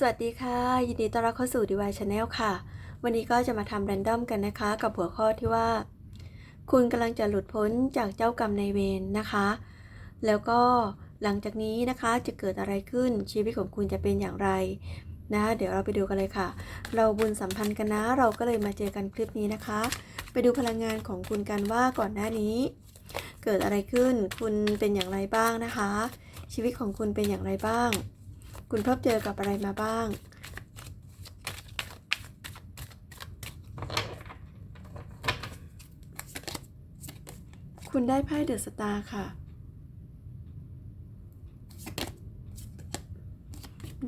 สวัสดีค่ะ ยินดีต้อนรับเข้าสู่ DY Channel ค่ะ วันนี้ก็จะมาทำแรนดอมกันนะคะ กับหัวข้อที่ว่า คุณกำลังจะหลุดพ้นจากเจ้ากรรมนายเวรนะคะ แล้วก็หลังจากนี้นะคะจะเกิดอะไรขึ้นชีวิตของคุณจะเป็นอย่างไรนะเดี๋ยวเราไปดูกันเลยค่ะ เราบุญสัมพันธ์กันนะ เราก็เลยมาเจอกันคลิปนี้นะคะ ไปดูพลังงานของคุณกันว่าก่อนหน้านี้ เกิดอะไรขึ้นคุณเป็นอย่างไรบ้างนะคะ ชีวิตของคุณเป็นอย่างไรบ้าง คุณพบเจอกับอะไรมาบ้าง คุณได้ไพ่เดอะสตาร์ค่ะ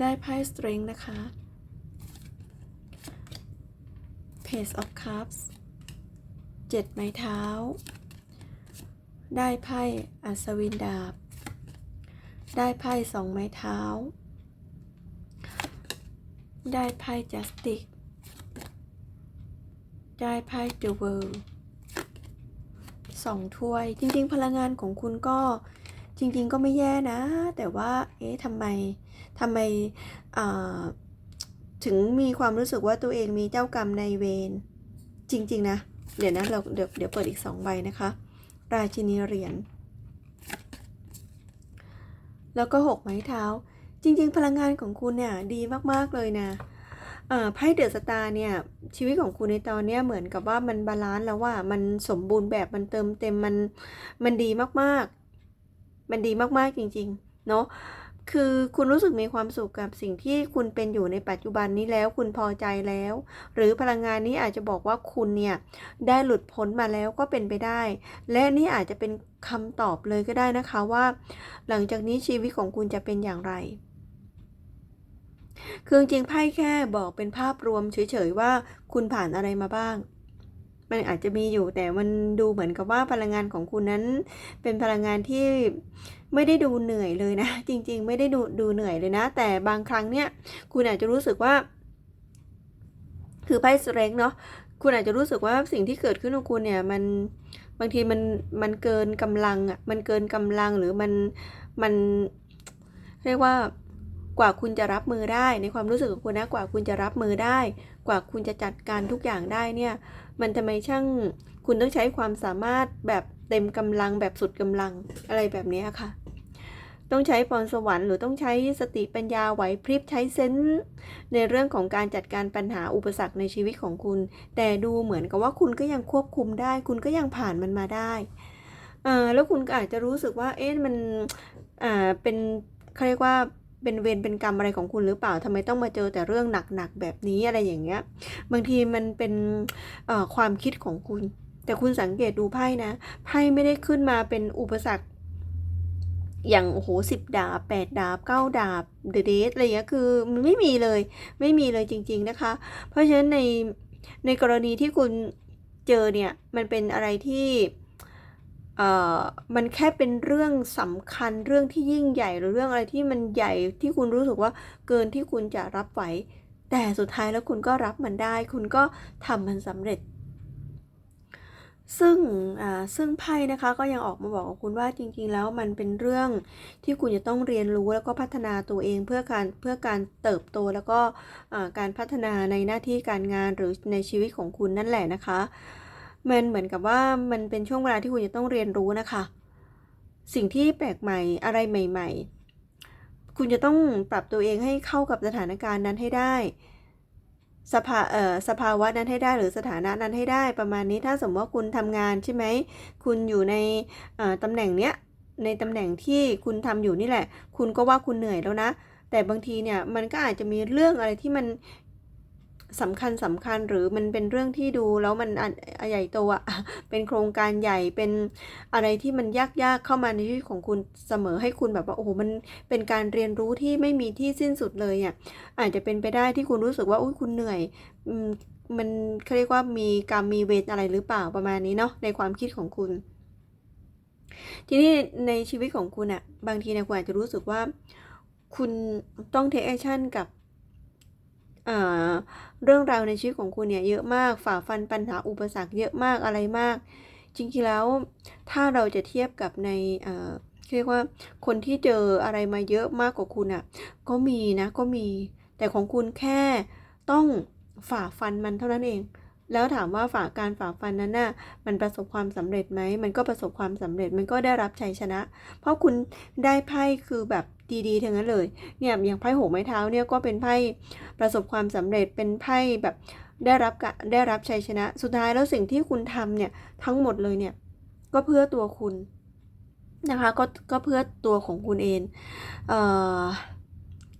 ได้ไพ่สตริงนะคะ Page of Cups เจ็ดไม้เท้า ได้ไพ่อัศวินดาบ ได้ไพ่สองไม้เท้า ได้ไพ่จัสติก ได้ไพ่เดอะเวิลด์สองถ้วย จริง ๆ พลังงานของคุณก็จริง ๆ ก็ไม่แย่นะ แต่ว่า เอ๊ะทำไมทำไมถึงมีความรู้สึกว่าตัวเองมีเจ้ากรรมในเวรจริง ๆ นะ เดี๋ยวนะเราเดี๋ยวเดี๋ยวเปิดอีกสองใบนะคะ ราชินีเหรียญแล้วก็หกไม้เท้า จริงๆ พลังงานของคุณเนี่ยดีมากๆเลยนะไพ่เดอะสตาร์เนี่ยชีวิตของคุณในตอนนี้เหมือนกับว่ามันบาลานซ์แล้วว่ามันสมบูรณ์แบบมันเติมเต็มมันมันดีมากๆ มันดีมากๆจริงๆเนาะคือคุณรู้สึกมีความสุขกับสิ่งที่คุณเป็นอยู่ในปัจจุบันนี้แล้ว คุณพอใจแล้ว หรือพลังงานนี้อาจจะบอกว่าคุณเนี่ยได้หลุดพ้นมาแล้วก็เป็นไปได้ และนี่อาจจะเป็นคำตอบเลยก็ได้นะคะว่า หลังจากนี้ชีวิตของคุณจะเป็นอย่างไร คือจริงๆไพ่แค่บอกเป็นภาพรวมเฉยๆว่าคุณผ่านอะไรมาบ้าง มันอาจจะมีอยู่แต่มันดูเหมือนกับว่าพลังงานของคุณนั้น เป็นพลังงานที่ไม่ได้ดูเหนื่อยเลยนะ จริง ๆ ไม่ได้ดูดูเหนื่อยเลยนะ แต่บางครั้งเนี่ยคุณอาจจะรู้สึกว่า คือไพ่สเรงเนาะคุณอาจจะรู้สึกว่าสิ่งที่เกิดขึ้นของคุณเนี่ยมันบางทีมันมันเกินกำลังอะมันเกินกำลังหรือมันมันเรียกว่า กว่าคุณจะรับมือได้ ในความรู้สึกของคุณนะกว่าคุณจะรับมือได้ กว่าคุณจะจัดการทุกอย่างได้เนี่ยมันทำไมช่างคุณต้องใช้ความสามารถแบบเต็มกำลังแบบสุดกำลังอะไรแบบนี้ค่ะ ต้องใช้พรสวรรค์หรือต้องใช้สติปัญญาไหวพริบใช้เซนส์ในเรื่องของการจัดการปัญหาอุปสรรคในชีวิตของคุณ แต่ดูเหมือนกับว่าคุณก็ยังควบคุมได้ คุณก็ยังผ่านมันมาได้แล้วคุณก็อาจจะรู้สึกว่าเอ๊ะมันอ่าเป็นเขาเรียกว่า เป็นเวรเป็นกรรมอะไรของคุณหรือเปล่าทำไมต้องมาเจอแต่เรื่องหนักๆแบบนี้อะไรอย่างเงี้ย บางทีมันเป็นความคิดของคุณ แต่คุณสังเกตดูไพ่นะไพ่ไม่ได้ขึ้นมาเป็นอุปสรรคอย่างโอ้โหสิบดาบแปดดาบเก้าดาบเดเดทอะไรเงี้ยคือมันไม่มีเลยไม่มีเลยจริง ๆนะคะ เพราะฉะนั้นในในกรณีที่คุณเจอเนี่ยมันเป็นอะไรที่ มันแค่เป็นเรื่องสำคัญเรื่องที่ยิ่งใหญ่หรือเรื่องอะไรที่มันใหญ่ที่คุณรู้สึกว่าเกินที่คุณจะรับไหวแต่สุดท้ายแล้วคุณก็รับมันได้ คุณก็ทำมันสำเร็จ ซึ่งซึ่งไพ่นะคะก็ยังออกมาบอกกับคุณว่าจริง ๆ แล้วมันเป็นเรื่องที่คุณจะต้องเรียนรู้แล้วก็พัฒนาตัวเองเพื่อการเพื่อการเติบโตแล้วก็การพัฒนาในหน้าที่การงานหรือในชีวิตของคุณนั่นแหละนะคะ มันเหมือนกับว่ามันเป็นช่วงเวลาที่คุณจะต้องเรียนรู้นะคะ สิ่งที่แปลกใหม่อะไรใหม่ ๆ คุณจะต้องปรับตัวเองให้เข้ากับสถานการณ์นั้นให้ได้ สภาเอ่อสภาวะนั้นให้ได้หรือสถานะนั้นให้ได้ประมาณนี้ถ้าสมมติว่าคุณทำงานใช่ไหมคุณอยู่ในตำแหน่งเนี้ยในตำแหน่งที่คุณทำอยู่นี่แหละ คุณก็ว่าคุณเหนื่อยแล้วนะ แต่บางทีเนี่ยมันก็อาจจะมีเรื่องอะไรที่มัน สำคัญสำคัญหรือมันเป็นเรื่องที่ดูแล้วมันใหญ่โตอะเป็นโครงการใหญ่เป็นอะไรที่มันยากๆเข้ามาในชีวิตของคุณเสมอให้คุณแบบว่าโอ้โหมันเป็นการเรียนรู้ที่ไม่มีที่สิ้นสุดเลยอะอาจจะเป็นไปได้ที่คุณรู้สึกว่าอุ้ยคุณเหนื่อยมันเขาเรียกว่ามีกรรมมีเวรอะไรหรือเปล่าประมาณนี้เนาะในความคิดของคุณ ทีนี้ในชีวิตของคุณอะบางทีเนี่ยคุณอาจจะรู้สึกว่าคุณต้องเทคแอคชั่นกับ เรื่องราวในชีวิตของคุณเนี่ยเยอะมากฝ่าฟันปัญหาอุปสรรคเยอะมากอะไรมาก จริงๆแล้วถ้าเราจะเทียบกับในเรียกว่าคนที่เจออะไรมาเยอะมากกว่าคุณอะ่ะก็มีนะก็มีแต่ของคุณแค่ต้องฝ่าฟันมันเท่านั้นเอง แล้วถามว่าฝ่าการฝ่าฟันนั้นน่ะมันประสบความสำเร็จไหม มันก็ประสบความสำเร็จมันก็ได้รับชัยชนะ เพราะคุณได้ไพ่คือแบบดีๆทั้งนั้นเลยเนี่ยอย่างไพ่หกไม้เท้าเนี่ยก็เป็นไพ่ประสบความสำเร็จเป็นไพ่แบบได้รับได้รับชัยชนะ สุดท้ายแล้วสิ่งที่คุณทำเนี่ยทั้งหมดเลยเนี่ยก็เพื่อตัวคุณนะคะก็ก็เพื่อตัวของคุณเองเอ่อ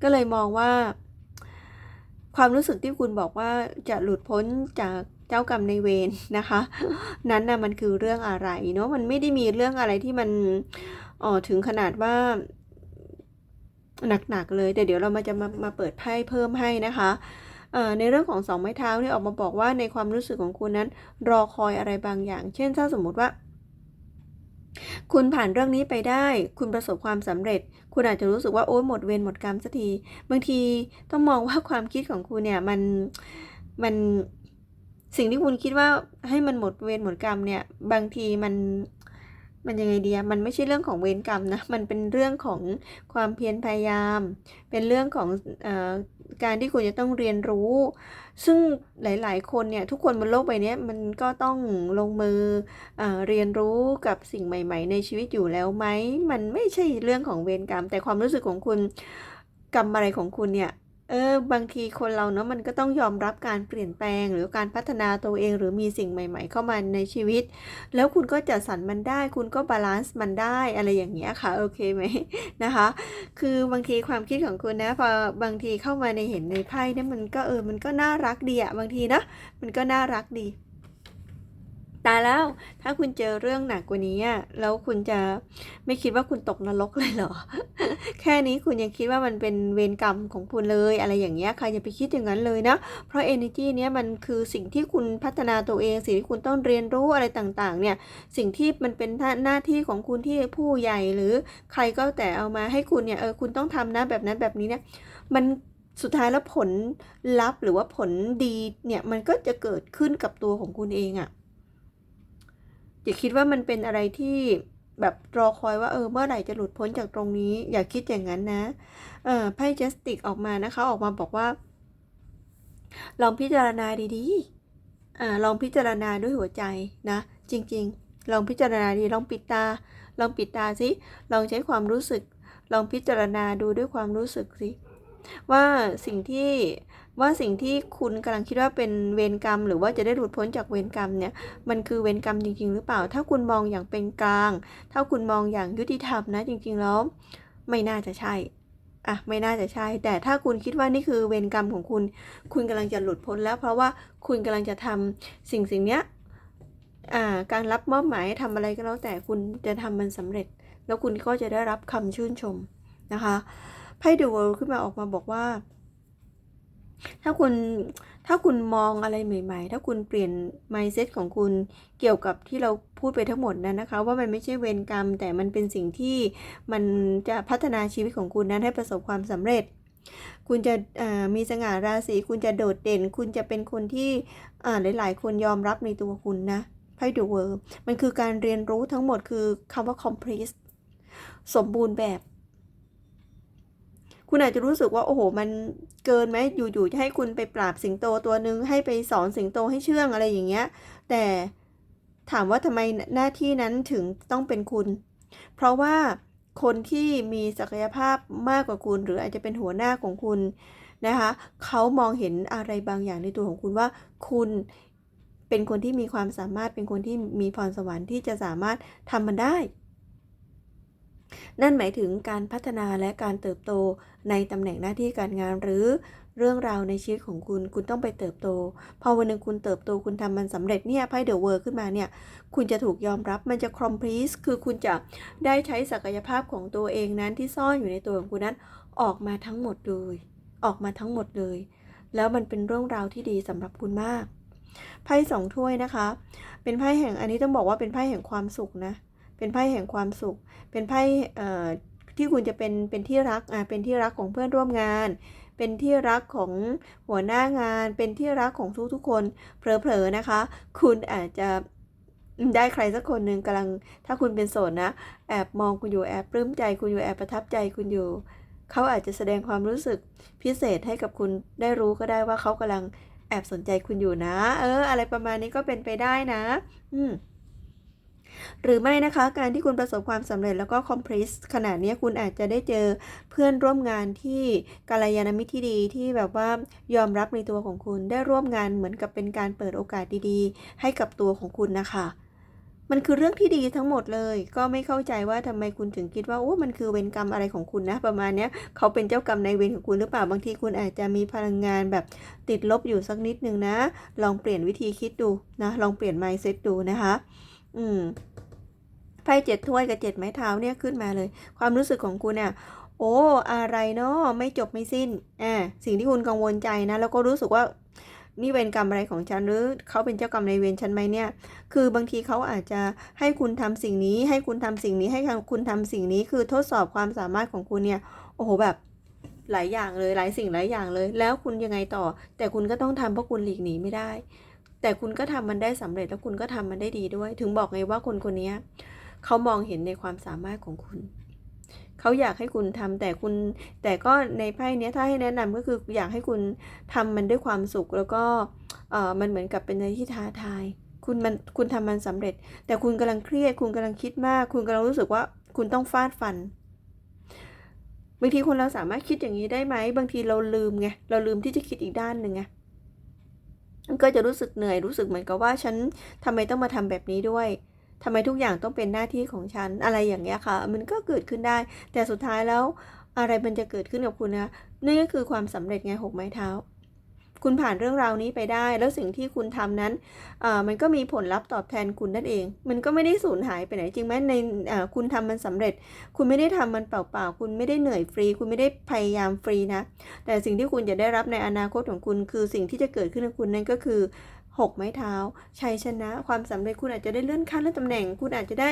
ก็เลยมองว่า ความรู้สึกที่คุณบอกว่าจะหลุดพ้นจาก เจ้ากรรมในเวรนะคะ นั้นนะมันคือเรื่องอะไรเนาะมันไม่ได้มีเรื่องอะไรที่มันอ๋อถึงขนาดว่าหนักๆเลยแต่เดี๋ยวเรามาจะมามาเปิดไพ่เพิ่มให้นะคะในเรื่องของสองไม้เท้าเนี่ยออกมาบอกว่าในความรู้สึกของคุณนั้น รอคอยอะไรบางอย่าง เช่นถ้าสมมุติว่า คุณผ่านเรื่องนี้ไปได้ คุณประสบความสำเร็จ คุณอาจจะรู้สึกว่าโอ้หมดเวรหมดกรรมสักที บางทีต้องมองว่าความคิดของคุณเนี่ยมันมัน สิ่งที่คุณคิดว่าให้มันหมดเวรหมดกรรมเนี่ย บางทีมันมันยังไงดีอะมันไม่ใช่เรื่องของเวรกรรมนะ มันเป็นเรื่องของความเพียรพยายาม เป็นเรื่องของออการที่คุณจะต้องเรียนรู้ ซึ่งหลาย ๆ คนเนี่ย ทุกคนบนโลกใบนี้มันก็ต้องลงมือเออเรียนรู้กับสิ่งใหม่ ๆ ในชีวิตอยู่แล้วไหม มันไม่ใช่เรื่องของเวรกรรม แต่ความรู้สึกของคุณกรรมอะไรของคุณเนี่ย เออบางทีคนเราเนาะมันก็ต้องยอมรับการเปลี่ยนแปลง หรือการพัฒนาตัวเอง หรือมีสิ่งใหม่ ๆ เข้ามาในชีวิต แล้วคุณก็จัดสรรมันได้ คุณก็บาลานซ์มันได้อะไรอย่างเงี้ยค่ะโอเคไหมนะคะ คือบางทีความคิดของคุณนะพอบางทีเข้ามาในเห็นในไพ่เนี่ยมันก็เออมันก็น่ารักดีอะบางทีนะมันก็น่ารักดี ตายแล้ว ถ้าคุณเจอเรื่องหนักกว่านี้แล้วคุณจะไม่คิดว่าคุณตกนรกเลยเหรอ แค่นี้คุณยังคิดว่ามันเป็นเวรกรรมของคุณเลย อะไรอย่างเงี้ย ใค่ะอย่าไปคิดอย่างนั้นเลยนะ เพราะ energy เนี้ยมันคือสิ่งที่คุณพัฒนาตัวเอง สิ่งที่คุณต้องเรียนรู้อะไรต่างๆ เนี่ย สิ่งที่มันเป็นหน้าที่ของคุณที่ผู้ใหญ่หรือใครก็แต่เอามาให้คุณเนี่ย เออ คุณต้องทำนะแบบนั้นแบบนี้เนี่ย มันสุดท้ายแล้วผลลัพธ์หรือว่าผลดีเนี่ย มันก็จะเกิดขึ้นกับตัวของคุณเองอะ อย่าคิดว่ามันเป็นอะไรที่แบบรอคอยว่าเออเมื่อไหร่จะหลุดพ้นจากตรงนี้ อย่าคิดอย่างนั้นนะ เออไพ่เจสติกออกมานะคะ ออกมาบอกว่า ลองพิจารณาดีๆอ่าลองพิจารณาด้วยหัวใจนะ จริง ๆ ลองพิจารณาดีลองปิดตา ลองปิดตาสิลองใช้ความรู้สึก ลองพิจารณาดูด้วยความรู้สึกสิ ว่าสิ่งที่ว่าสิ่งที่คุณกำลังคิดว่าเป็นเวรกรรม หรือว่าจะได้หลุดพ้นจากเวรกรรมเนี่ยมันคือเวรกรรมจริง ๆ หรือเปล่า ถ้าคุณมองอย่างเป็นกลาง ถ้าคุณมองอย่างยุติธรรมนะจริง ๆ แล้ว ไม่น่าจะใช่อะไม่น่าจะใช่ แต่ถ้าคุณคิดว่านี่คือเวรกรรมของคุณ คุณกำลังจะหลุดพ้นแล้ว เพราะว่าคุณกำลังจะทำสิ่งสิ่งเนี้ยอ่าการรับมอบหมายทำอะไรก็แล้วแต่คุณจะทำมันสำเร็จ แล้วคุณก็จะได้รับคำชื่นชมนะคะ ไพ่เดอะเวิลด์ขึ้นมาออกมาบอกว่า ถ้าคุณถ้าคุณมองอะไรใหม่ ๆ ถ้าคุณเปลี่ยน mindset ของคุณเกี่ยวกับที่เราพูดไปทั้งหมดนั้นนะคะ ว่ามันไม่ใช่เวรกรรม แต่มันเป็นสิ่งที่มันจะพัฒนาชีวิตของคุณนั้นให้ประสบความสำเร็จ คุณจะมีสง่าราศีคุณจะโดดเด่น คุณจะเป็นคนที่หลายๆ คนยอมรับในตัวคุณนะไพ่ดูเวอร์มันคือการเรียนรู้ทั้งหมดคือคำว่า complete สมบูรณ์แบบ คุณอาจจะรู้สึกว่าโอ้โห มันเกินไหมอยู่ๆจะให้คุณไปปราบสิงโตตัวหนึ่งให้ไปสอนสิงโตให้เชื่องอะไรอย่างเงี้ย แต่ถามว่าทำไมหน้าที่นั้นถึงต้องเป็นคุณ เพราะว่าคนที่มีศักยภาพมากกว่าคุณ หรืออาจจะเป็นหัวหน้าของคุณนะคะเขามองเห็นอะไรบางอย่างในตัวของคุณว่า คุณเป็นคนที่มีความสามารถเป็นคนที่มีพรสวรรค์ที่จะสามารถทำมันได้ นั่นหมายถึงการพัฒนาและการเติบโตในตำแหน่งหน้าที่การงานหรือเรื่องราวในชีวิตของคุณ คุณต้องไปเติบโต พอวันหนึ่งคุณเติบโต คุณทำมันสำเร็จเนี่ยไพ่เดอะเวิร์ขึ้นมาเนี่ย คุณจะถูกยอมรับ มันจะคอมพลีสคือคุณจะได้ใช้ศักยภาพของตัวเองนั้นที่ซ่อนอยู่ในตัวของคุณนั้น ออกมาทั้งหมดเลย ออกมาทั้งหมดเลย แล้วมันเป็นเรื่องราวที่ดีสำหรับคุณมาก ไพ่สองถ้วยนะคะ เป็นไพ่แห่งอันนี้ต้องบอกว่าเป็นไพ่แห่งความสุขนะ เป็นไพ่แห่งความสุข เป็นไพ่ที่คุณจะเป็นเป็นที่รักอ่าเป็นที่รักของเพื่อนร่วมงาน เป็นที่รักของหัวหน้างาน เป็นที่รักของทุกๆคนเผลอๆนะคะ คุณอาจจะได้ใครสักคนหนึ่งกำลังถ้าคุณเป็นโสดนะ แอบมองคุณอยู่แอบปลื้มใจ คุณอยู่แอบประทับใจคุณอยู่ เขาอาจจะแสดงความรู้สึกพิเศษให้กับคุณได้รู้ก็ได้ว่าเขากำลังแอบสนใจคุณอยู่นะ เออ อะไรประมาณนี้ก็เป็นไปได้นะ อืม หรือไม่นะคะ การที่คุณประสบความสำเร็จแล้วก็คอมพลีสขนาดนี้คุณอาจจะได้เจอเพื่อนร่วมงานที่กาลยานมิตรที่ดีที่แบบว่ายอมรับในตัวของคุณได้ร่วมงานเหมือนกับเป็นการเปิดโอกาสดีๆ ให้กับตัวของคุณนะคะมันคือเรื่องที่ดีทั้งหมดเลย ก็ไม่เข้าใจว่าทำไมคุณถึงคิดว่าโอ้มันคือเวรกรรมอะไรของคุณนะ ประมาณเนี้ยเขาเป็นเจ้ากรรมในเวรของคุณหรือเปล่าบางทีคุณอาจจะมีพลังงานแบบติดลบอยู่สักนิดนึงนะ ลองเปลี่ยนวิธีคิดดูนะ ลองเปลี่ยน mindset ดูนะคะ อืมไพ่เจ็ดถ้วยกับเจ็ดไม้เท้าเนี่ยขึ้นมาเลย ความรู้สึกของคุณเนี่ยโอ้อะไรเนาะไม่จบไม่สิ้นอ่าสิ่งที่คุณกังวลใจนะ แล้วก็รู้สึกว่านี่เวรกรรมอะไรของฉันหรือเขาเป็นเจ้ากรรมในเวรฉันไหมเนี่ย คือบางทีเขาอาจจะให้คุณทำสิ่งนี้ ให้คุณทำสิ่งนี้ให้คุณทำสิ่งนี้คือทดสอบความสามารถของคุณเนี่ยโอ้โหแบบหลายอย่างเลยหลายสิ่งหลายอย่างเลย แล้วคุณยังไงต่อ แต่คุณก็ต้องทำเพราะคุณหลีกหนีไม่ได้ แต่คุณก็ทำมันได้สำเร็จแล้วคุณก็ทำมันได้ดีด้วย ถึงบอกไงว่าคนคนนี้เขามองเห็นในความสามารถของคุณเขาอยากให้คุณทำแต่คุณ แต่ก็ในไพ่เนี้ยถ้าให้แนะนำก็คืออยากให้คุณทำมันด้วยความสุข แล้วก็เออมันเหมือนกับเป็นอะไรที่ท้าทาย คุณมันคุณทำมันสำเร็จ แต่คุณกำลังเครียด คุณกำลังคิดมาก คุณกำลังรู้สึกว่าคุณต้องฟาดฟันบางทีคนเราสามารถคิดอย่างนี้ได้ไหมบางทีเราลืมไงเราลืมที่จะคิดอีกด้านหนึ่งไง ก็จะรู้สึกเหนื่อยรู้สึกเหมือนกับว่าฉันทำไมต้องมาทำแบบนี้ด้วยทำไมทุกอย่างต้องเป็นหน้าที่ของฉันอะไรอย่างเงี้ยค่ะ มันก็เกิดขึ้นได้ แต่สุดท้ายแล้วอะไรมันจะเกิดขึ้นกับคุณนะนี่ก็คือความสำเร็จไงหกไม้เท้า คุณผ่านเรื่องราวนี้ไปได้ แล้วสิ่งที่คุณทำนั้นมันก็มีผลลัพธ์ตอบแทนคุณนั่นเอง มันก็ไม่ได้สูญหายไปไหนจริงไหมในคุณทำมันสำเร็จ คุณไม่ได้ทำมันเปล่าๆคุณไม่ได้เหนื่อยฟรี คุณไม่ได้พยายามฟรีนะ แต่สิ่งที่คุณจะได้รับในอนาคตของคุณ คือสิ่งที่จะเกิดขึ้นกับคุณนั่นก็คือ หกไม้เท้าชัยชนะ ความสำเร็จคุณอาจจะได้เลื่อนขั้นเลื่อนตำแหน่ง คุณอาจจะได้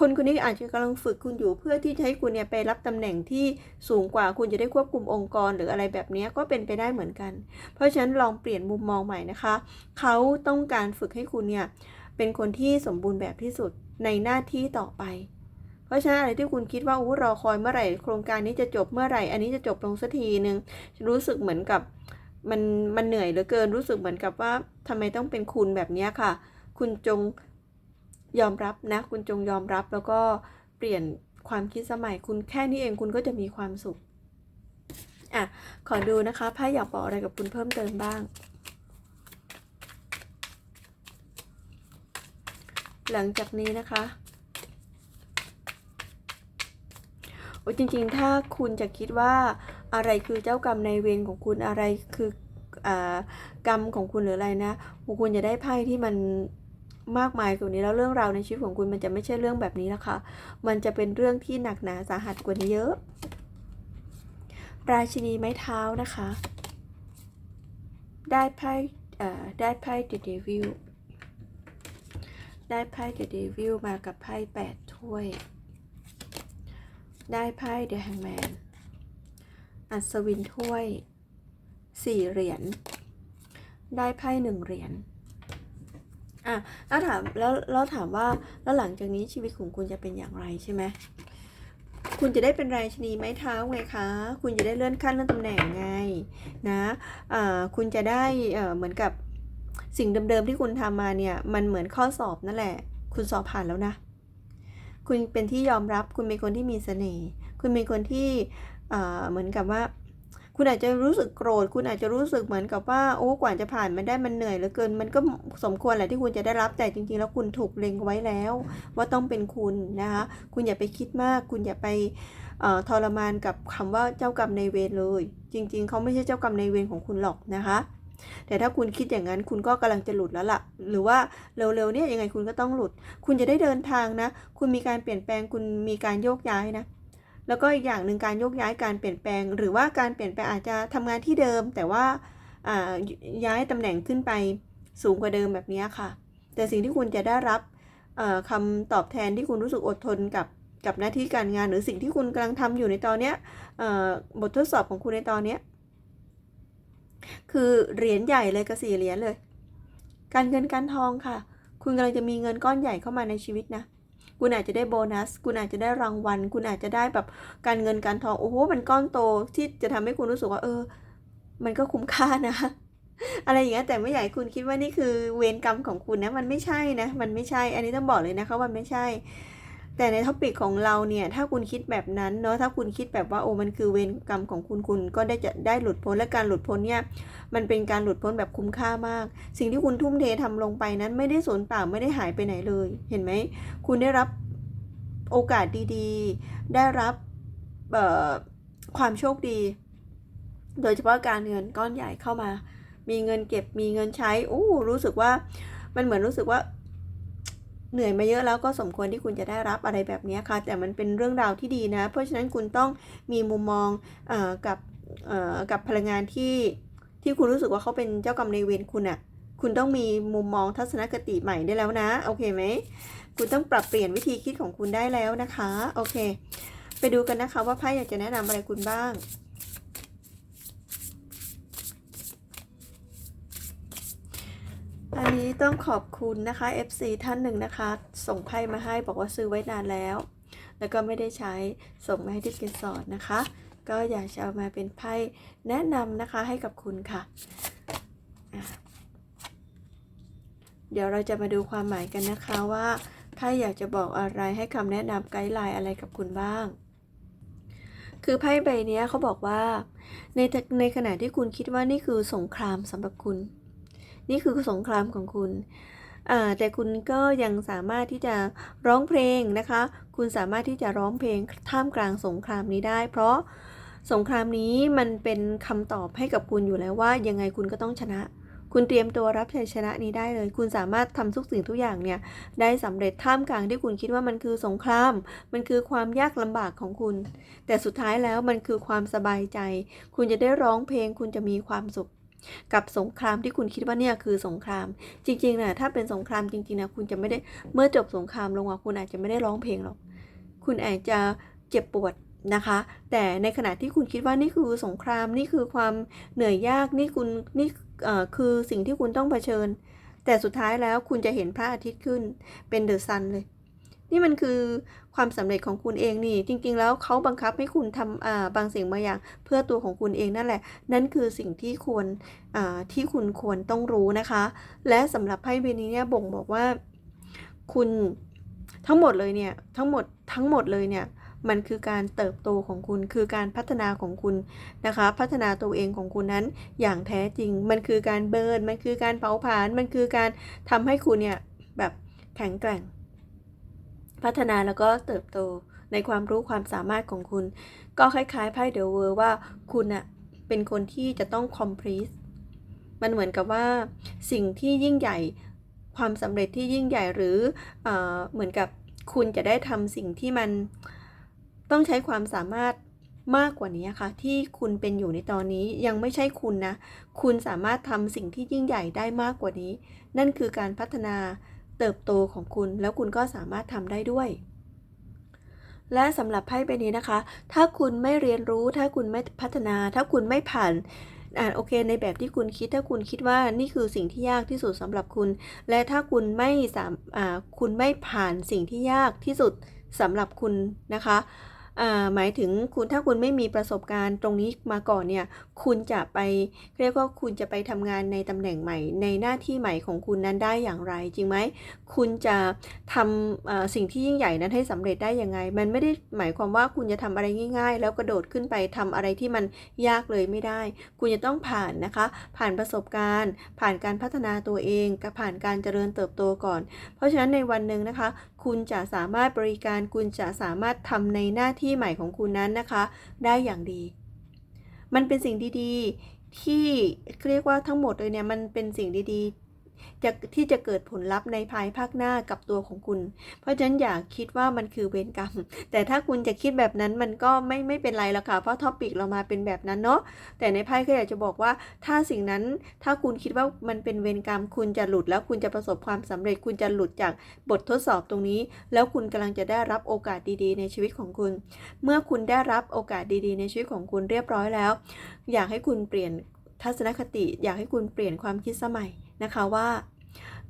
คนคนนี้อาจจะกำลังฝึกคุณอยู่ เพื่อที่จะให้คุณเนี่ยไปรับตำแหน่งที่สูงกว่า คุณจะได้ควบคุมองค์กรหรืออะไรแบบนี้ก็เป็นไปได้เหมือนกัน เพราะฉะนั้นลองเปลี่ยนมุมมองใหม่นะคะ เขาต้องการฝึกให้คุณเนี่ยเป็นคนที่สมบูรณ์แบบที่สุดในหน้าที่ต่อไปเพราะฉะนั้นอะไรที่คุณคิดว่าอู้รอคอยเมื่อไหร่ โครงการนี้จะจบเมื่อไหร่ อันนี้จะจบลงสักทีหนึ่งรู้สึกเหมือนกับ มันมันเหนื่อยเหลือเกินรู้สึกเหมือนกับว่าทำไมต้องเป็นคุณแบบนี้ค่ะ คุณจงยอมรับนะ คุณจงยอมรับแล้วก็เปลี่ยนความคิดสมัยคุณแค่นี้เองคุณก็จะมีความสุขอะขอดูนะคะไพ่อยากบอกอะไรกับคุณเพิ่มเติมบ้าง หลังจากนี้นะคะโอ้จริง ๆ ถ้าคุณจะคิดว่า อะไรคือเจ้ากรรมในเวรของคุณอะไรคืออกรรมของคุณหรืออะไรนะคุณจะได้ไพ่ที่มันมากมายกว่านี้แล้วเรื่องราวในชีวิตของคุณมันจะไม่ใช่เรื่องแบบนี้แล้วค่ะ มันจะเป็นเรื่องที่หนักหนาสาหัสกว่านี้เยอะ ราชินีไม้เท้านะคะ ได้ไพ่ได้ไพ่ The Devil ได้ไพ่ The Devil มากับไพ่แปดถ้วย ได้ไพ่ The Hangman อัศวินถ้วยสี่เหรียญ ได้ไพ่หนึ่งเหรียญอะแล้วถามแล้วแล้วถามว่าแล้วหลังจากนี้ชีวิตของคุณจะเป็นอย่างไรใช่ไหมคุณจะได้เป็นราชนีไม้เท้าไงคะ คุณจะได้เลื่อนขั้นเลื่อนตำแหน่งไงนะอ่าคุณจะได้เอ่อเหมือนกับสิ่งเดิมๆที่คุณทำมาเนี่ย มันเหมือนข้อสอบนั่นแหละ คุณสอบผ่านแล้วนะ คุณเป็นที่ยอมรับ คุณเป็นคนที่มีเสน่ห์ คุณเป็นคนที่ เหมือนกับว่า คุณอาจจะรู้สึกโกรธ คุณอาจจะรู้สึกเหมือนกับว่าโอ้กว่าจะผ่านมันได้มันเหนื่อยเหลือเกิน มันก็สมควรแหละที่คุณจะได้รับแต่จริง ๆ แล้วคุณถูกเล็งไว้แล้ว ว่าต้องเป็นคุณนะคะคุณอย่าไปคิดมาก คุณอย่าไปทรมานกับคำว่าเจ้ากรรมในเวรเลย จริง ๆเขาไม่ใช่เจ้ากรรมในเวรของคุณหรอกนะคะแต่ถ้าคุณคิดอย่างนั้นคุณก็กำลังจะหลุดแล้วล่ะ หรือว่าเร็วๆเนี่ยยังไงคุณก็ต้องหลุด คุณจะได้เดินทางนะ คุณมีการเปลี่ยนแปลงคุณมีการโยกย้ายนะ แล้วก็อีกอย่างหนึ่งการยกย้ายการเปลี่ยนแปลง หรือว่าการเปลี่ยนแปลงอาจจะทำงานที่เดิม แต่ว่าย้ายตำแหน่งขึ้นไปสูงกว่าเดิมแบบนี้ค่ะ แต่สิ่งที่คุณจะได้รับคำตอบแทนที่คุณรู้สึกอดทนกับกับหน้าที่การงาน หรือสิ่งที่คุณกำลังทำอยู่ในตอนนี้บททดสอบของคุณในตอนนี้คือเหรียญใหญ่เลยกับสี่เหรียญเลย การเงินการทองค่ะ คุณกำลังจะมีเงินก้อนใหญ่เข้ามาในชีวิตนะ คุณอาจจะได้โบนัส คุณอาจจะได้รางวัล คุณอาจจะได้แบบการเงินการทอง โอ้โห มันก้อนโตที่จะทำให้คุณรู้สึกว่า เออ มันก็คุ้มค่านะ อะไรอย่างเงี้ย แต่ไม่อยากให้คุณคิดว่านี่คือเวรกรรมของคุณนะ มันไม่ใช่นะ มันไม่ใช่ อันนี้ต้องบอกเลยนะคะว่ามันไม่ใช่ แต่ในท็อปิกของเราเนี่ยถ้าคุณคิดแบบนั้นเนาะถ้าคุณคิดแบบว่าโอ้มันคือเวรกรรมของคุณคุณก็ได้จะได้หลุดพ้นและการหลุดพ้นเนี่ยมันเป็นการหลุดพ้นแบบคุ้มค่ามาก สิ่งที่คุณทุ่มเททำลงไปนั้นไม่ได้สูญเปล่าไม่ได้หายไปไหนเลย เห็นไหมคุณได้รับโอกาสดีๆ ได้รับความโชคดี โดยเฉพาะการเงินก้อนใหญ่เข้ามา มีเงินเก็บมีเงินใช้โอ้รู้สึกว่ามันเหมือนรู้สึกว่า เหนื่อยมาเยอะแล้วก็สมควรที่คุณจะได้รับอะไรแบบนี้ค่ะ แต่มันเป็นเรื่องราวที่ดีนะ เพราะฉะนั้นคุณต้องมีมุมมองอกับกับพลังงานที่ที่คุณรู้สึกว่าเขาเป็นเจ้ากรรมในเวรคุณอะ่ะคุณต้องมีมุมมองทัศนคติใหม่ได้แล้วนะ โอเคไหม คุณต้องปรับเปลี่ยนวิธีคิดของคุณได้แล้วนะคะ โอเค ไปดูกันนะคะว่าไพ่อยากจะแนะนำอะไรคุณบ้าง อันนี้ต้องขอบคุณนะคะ FC ท่านหนึ่งนะคะ ส่งไพ่มาให้บอกว่าซื้อไว้นานแล้ว แล้วก็ไม่ได้ใช้ส่งมาให้ที่เกสรนะคะ ก็อยากจะเอามาเป็นไพ่แนะนำนะคะให้กับคุณค่ะ เดี๋ยวเราจะมาดูความหมายกันนะคะว่าไพ่อยากจะบอกอะไรให้คำแนะนำไกด์ไลน์อะไรกับคุณบ้าง คือไพ่ใบนี้เขาบอกว่า ในในขณะที่คุณคิดว่านี่คือสงครามสำหรับคุณ นี่คือสงครามของคุณแต่คุณก็ยังสามารถที่จะร้องเพลงนะคะ คุณสามารถที่จะร้องเพลงท่ามกลางสงครามนี้ได้ เพราะสงครามนี้มันเป็นคำตอบให้กับคุณอยู่แล้วว่า ยังไงคุณก็ต้องชนะ คุณเตรียมตัวรับชัยชนะนี้ได้เลย คุณสามารถทำทุกสิ่งทุกอย่างเนี่ยได้สำเร็จท่ามกลางที่คุณคิดว่ามันคือสงคราม มันคือความยากลำบากของคุณ แต่สุดท้ายแล้วมันคือความสบายใจ คุณจะได้ร้องเพลง คุณจะมีความสุข กับสงครามที่คุณคิดว่าเนี่ยคือสงคราม จริงๆนะถ้าเป็นสงครามจริงๆนะคุณจะไม่ได้เมื่อจบสงครามลงมาคุณอาจจะไม่ได้ร้องเพลงหรอก คุณอาจจะเจ็บปวดนะคะ แต่ในขณะที่คุณคิดว่านี่คือสงครามนี่คือความเหนื่อยยากนี่คุณนี่คือสิ่งที่คุณต้องเผชิญ แต่สุดท้ายแล้วคุณจะเห็นพระอาทิตย์ขึ้นเป็นเดอะซันเลย นี่มันคือความสำเร็จของคุณเองนี่ จริง ๆ แล้วเขาบังคับให้คุณทำบางสิ่งบางอย่าง เพื่อตัวของคุณเองนั่นแหละ นั่นคือสิ่งที่ควรที่คุณควรต้องรู้นะคะ และสำหรับไพ่ใบนี้เนี่ยบ่งบอกว่า คุณทั้งหมดเลยเนี่ยทั้งหมดทั้งหมดเลยเนี่ยมันคือการเติบโตของคุณคือการพัฒนาของคุณนะคะ พัฒนาตัวเองของคุณนั้นอย่างแท้จริง มันคือการเบิร์นมันคือการเผาผลาญมันคือการทำให้คุณเนี่ยแบบแข็งแกร่ง พัฒนาแล้วก็เติบโตในความรู้ความสามารถของคุณ ก็คล้ายๆไพ่เดอะเวอร์ว่าคุณอะเป็นคนที่จะต้องคอมพลีสมันเหมือนกับว่าสิ่งที่ยิ่งใหญ่ความสำเร็จที่ยิ่งใหญ่หรือเอเหมือนกับคุณจะได้ทำสิ่งที่มันต้องใช้ความสามารถมากกว่านี้ค่ะ ที่คุณเป็นอยู่ในตอนนี้ยังไม่ใช่คุณนะ คุณสามารถทำสิ่งที่ยิ่งใหญ่ได้มากกว่านี้ นั่นคือการพัฒนา เติบโตของคุณ แล้วคุณก็สามารถทำได้ด้วย และสำหรับไพ่ใบนี้นะคะ ถ้าคุณไม่เรียนรู้ ถ้าคุณไม่พัฒนา ถ้าคุณไม่ผ่านอ่าโอเค ในแบบที่คุณคิดถ้าคุณคิดว่านี่คือสิ่งที่ยากที่สุดสำหรับคุณ และถ้าคุณไม่สามอ่าคุณไม่ผ่านสิ่งที่ยากที่สุดสำหรับคุณนะคะ หมายถึงคุณถ้าคุณไม่มีประสบการณ์ตรงนี้มาก่อนเนี่ยคุณจะไปเรียกว่าคุณจะไปทำงานในตำแหน่งใหม่ ในหน้าที่ใหม่ของคุณนั้นได้อย่างไร จริงไหมคุณจะทำสิ่งที่ยิ่งใหญ่นั้นให้สำเร็จได้ยังไง มันไม่ได้หมายความว่าคุณจะทำอะไรง่าย ๆ แล้วกระโดดขึ้นไปทำอะไรที่มันยากเลยไม่ได้ คุณจะต้องผ่านนะคะ ผ่านประสบการณ์ ผ่านการพัฒนาตัวเองกับผ่านการเจริญเติบโตก่อน เพราะฉะนั้นในวันหนึ่งนะคะ คุณจะสามารถบริการคุณจะสามารถทำในหน้าที่ใหม่ของคุณนั้นนะคะ ได้อย่างดี มันเป็นสิ่งดีๆ ที่เรียกว่าทั้งหมดเลยเนี่ยมันเป็นสิ่งดีๆ จะที่จะเกิดผลลัพธ์ในภายภาคหน้ากับตัวของคุณ เพราะฉะนั้นอย่าคิดว่ามันคือเวรกรรม แต่ถ้าคุณจะคิดแบบนั้นมันก็ไม่ไม่เป็นไรละค่ะ เพราะท็อปิกเรามาเป็นแบบนั้นเนาะ แต่ในไพ่ก็อยากจะบอกว่า ถ้าสิ่งนั้นถ้าคุณคิดว่ามันเป็นเวรกรรม คุณจะหลุดแล้วคุณจะประสบความสำเร็จ คุณจะหลุดจากบททดสอบตรงนี้ แล้วคุณกำลังจะได้รับโอกาสดีๆ ในชีวิตของคุณ เมื่อคุณได้รับโอกาสดีๆ ในชีวิตของคุณเรียบร้อยแล้ว อยากให้คุณเปลี่ยนทัศนคติอยากให้คุณเปลี่ยนความคิดสมัย นะคะว่า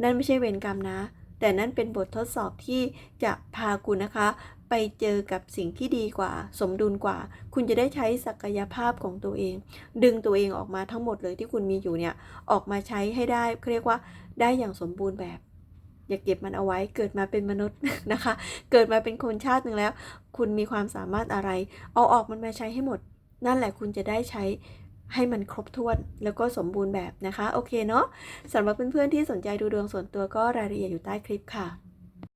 นั่นไม่ใช่เวรกรรมนะ แต่นั่นเป็นบททดสอบที่จะพาคุณนะคะ ไปเจอกับสิ่งที่ดีกว่า สมดุลกว่า คุณจะได้ใช้ศักยภาพของตัวเอง ดึงตัวเองออกมาทั้งหมดเลยที่คุณมีอยู่เนี่ย ออกมาใช้ให้ได้เรียกว่าได้อย่างสมบูรณ์แบบ อย่าเก็บมันเอาไว้เกิดมาเป็นมนุษย์นะคะ เกิดมาเป็นคนชาติหนึ่งแล้ว คุณมีความสามารถอะไร เอาออกมันมาใช้ให้หมด นั่นแหละคุณจะได้ใช้ ให้มันครบถ้วนแล้วก็สมบูรณ์แบบนะคะ โอเคเนาะสำหรับเพื่อนๆที่สนใจดูดวงส่วนตัวก็รายละเอียดอยู่ใต้คลิปค่ะ